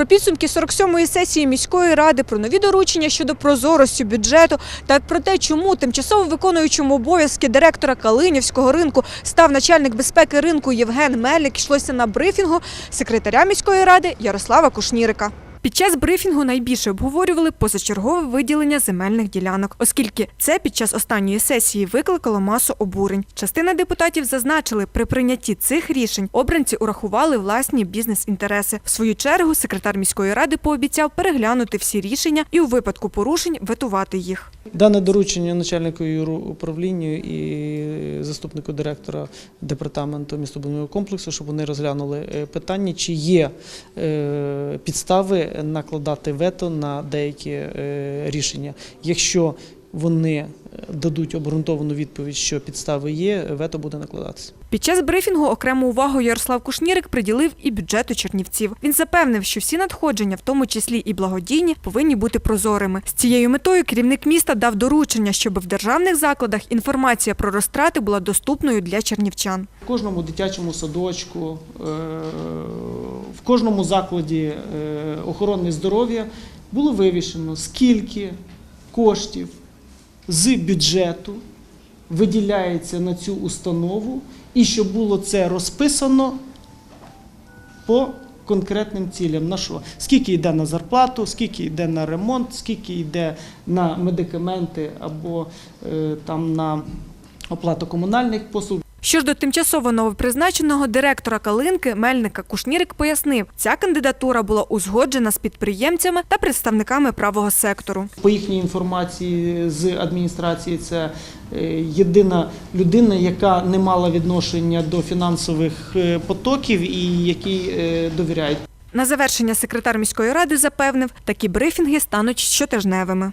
Про підсумки 47-ї сесії міської ради, про нові доручення щодо прозорості бюджету та про те, чому тимчасово виконуючому обов'язки директора Калинівського ринку став начальник безпеки ринку Євген Мелік, йшлося на брифінгу секретаря міської ради Ярослава Кушнірика. Під час брифінгу найбільше обговорювали позачергове виділення земельних ділянок, оскільки це під час останньої сесії викликало масу обурень. Частина депутатів зазначили, при прийнятті цих рішень обранці урахували власні бізнес-інтереси. В свою чергу секретар міської ради пообіцяв переглянути всі рішення і у випадку порушень ветувати їх. Дане доручення начальнику юруправлінню і заступнику директора департаменту містобудівного комплексу, щоб вони розглянули е, питання, чи є е, підстави накладати вето на деякі е, рішення. Якщо вони е, дадуть обґрунтовану відповідь, що підстави є, вето буде накладатися. Під час брифінгу окрему увагу Ярослав Кушнірик приділив і бюджету Чернівців. Він запевнив, що всі надходження, в тому числі і благодійні, повинні бути прозорими. З цією метою керівник міста дав доручення, щоб в державних закладах інформація про розтрати була доступною для чернівчан. В кожному дитячому садочку, е, в кожному закладі е, охорони здоров'я було вивішено, скільки коштів з бюджету виділяється на цю установу, і щоб було це розписано по конкретним цілям. На що? Скільки йде на зарплату, скільки йде на ремонт, скільки йде на медикаменти або е, там на оплату комунальних послуг. Що ж до тимчасово новопризначеного директора Калинки Мельника Кушнірик пояснив, ця кандидатура була узгоджена з підприємцями та представниками правого сектору. По їхній інформації з адміністрації, це е, єдина людина, яка не мала відношення до фінансових е, потоків і якій е, довіряють. На завершення секретар міської ради запевнив, такі брифінги стануть щотижневими.